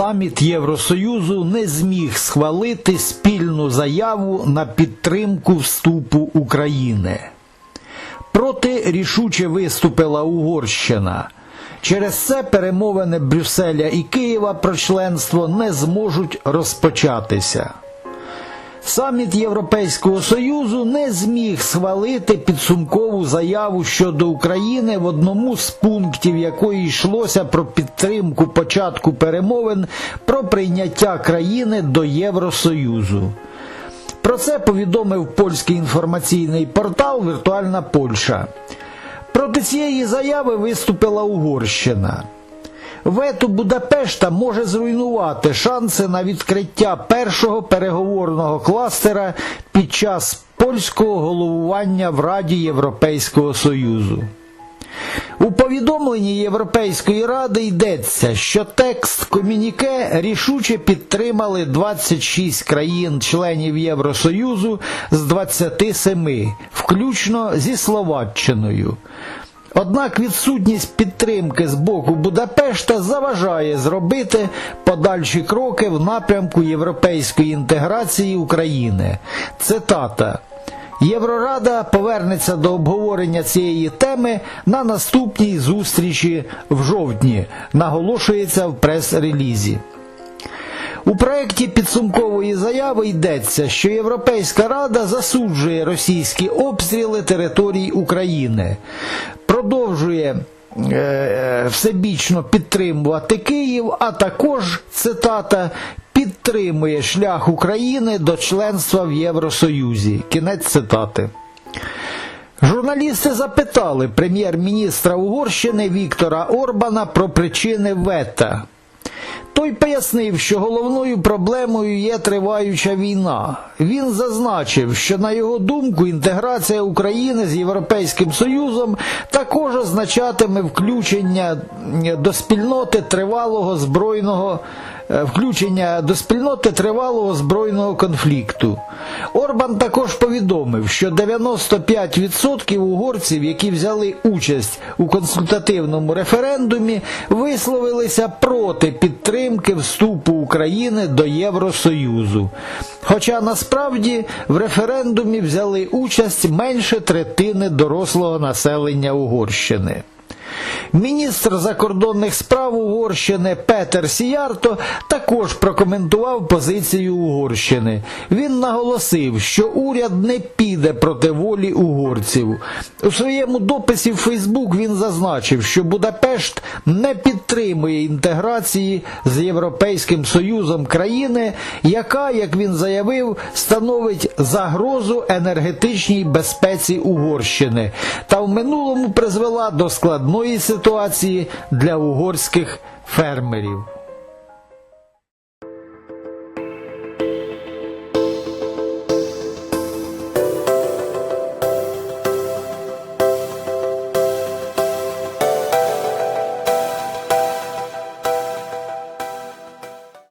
саміт Євросоюзу не зміг схвалити спільну заяву на підтримку вступу України. Проти рішуче виступила Угорщина. Через це перемовини Брюсселя і Києва про членство не зможуть розпочатися. Саміт Європейського Союзу не зміг схвалити підсумкову заяву щодо України в одному з пунктів, якої йшлося про підтримку початку перемовин про прийняття країни до Євросоюзу. Про це повідомив польський інформаційний портал Віртуальна Польща. Проти цієї заяви виступила Угорщина. Вето Будапешта може зруйнувати шанси на відкриття першого переговорного кластера під час польського головування в Раді Європейського Союзу. У повідомленні Європейської ради йдеться, що текст комюніке рішуче підтримали 26 країн-членів Євросоюзу з 27, включно зі Словаччиною. Однак відсутність підтримки з боку Будапешта заважає зробити подальші кроки в напрямку європейської інтеграції України. Цитата. Єврорада повернеться до обговорення цієї теми на наступній зустрічі в жовтні, наголошується в прес-релізі. У проєкті підсумкової заяви йдеться, що Європейська Рада засуджує російські обстріли територій України, продовжує е, всебічно підтримувати Київ, а також цитата підтримує шлях України до членства в Євросоюзі. Кінець цитати. Журналісти запитали прем'єр-міністра Угорщини Віктора Орбана про причини вета. Той пояснив, що головною проблемою є триваюча війна. Він зазначив, що на його думку інтеграція України з Європейським Союзом також означатиме включення до спільноти тривалого збройного включення до спільноти тривалого збройного конфлікту. Орбан також повідомив, що 95% угорців, які взяли участь у консультативному референдумі, висловилися проти підтримки вступу України до Євросоюзу. Хоча насправді в референдумі взяли участь менше третини дорослого населення Угорщини. Міністр закордонних справ Угорщини Петер Сіярто також прокоментував позицію Угорщини. Він наголосив, що уряд не піде проти волі угорців. У своєму дописі в Фейсбук він зазначив, що Будапешт не підтримує інтеграції з Європейським Союзом країни, яка, як він заявив, становить загрозу енергетичній безпеці Угорщини та в минулому призвела до складної ситуації для угорських фермерів.